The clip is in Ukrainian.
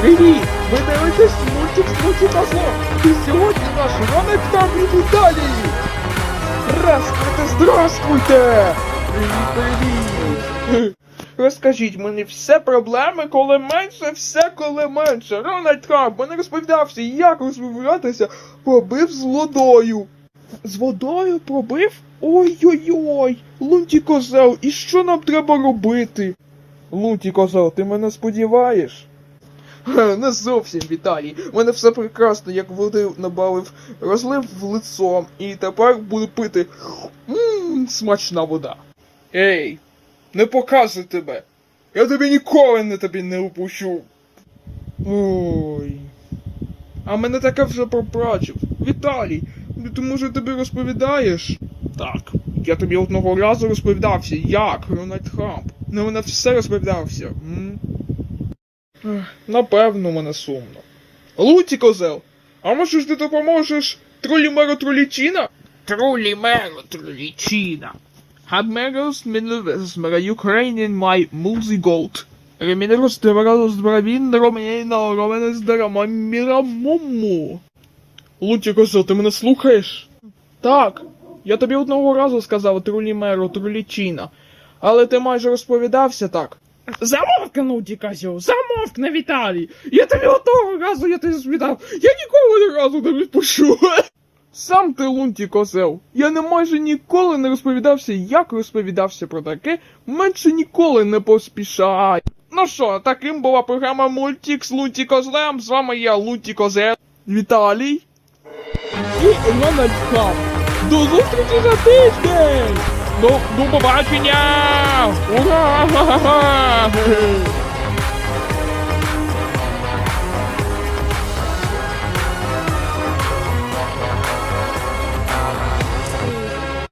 Привіт! Ви дивитесь мультик «Смуті та зло» І сьогодні наш ранок там від Італії! Здравствуйте, здравствуйте! Привіт, привіт! Розкажіть мені все проблеми, коли менше, все коли менше. Рональд Трамп мене розповідався, як розмовлятися, пробив з водою. З водою пробив? Ой-ой-ой! Лунті козел, і що нам треба робити? Лунті козел, ти мене сподіваєш? Ха, Не зовсім Віталій. У мене все прекрасно, як води набавив, розлив в лицо, і тепер буду пити. Ммм, смачна вода. Ей, не показуй тебе. Я тобі ніколи не тобі не упущу. Ой. А мене таке вже пробачив. Віталій, ти може тобі розповідаєш? Так, я тобі одного разу розповідався, як Рональд Трамп. Не мене все розповідався. М? Напевно, мене сумно. Луті козел, а може ж ти допоможеш тролімеру тролічіна? Тролімеру тролічіна. Адмерос Мінлевес мера Ukrainian май музиголд. Ремінерос Девералос Дравін Ромейна Роменес Дерама Мірамому. Луті козел, ти мене слухаєш? Так, я тобі одного разу сказав тролімеру тролічіна, але ти майже розповідався так. Замовкни, Дікасіо, замовкни, Віталій! Я тобі одного разу я тобі звідав, я ніколи ні разу не відпущу. Сам ти лунті козел. Я не майже ніколи не розповідався, як розповідався про таке, менше ніколи не поспішай. Ну що, таким була програма Мультик з Лунті Козлем. З вами я, Лунті Козел, Віталій і Рональд Хам. До зустрічі за тиждень! До, до побачення! Ура! Ха-ха-ха!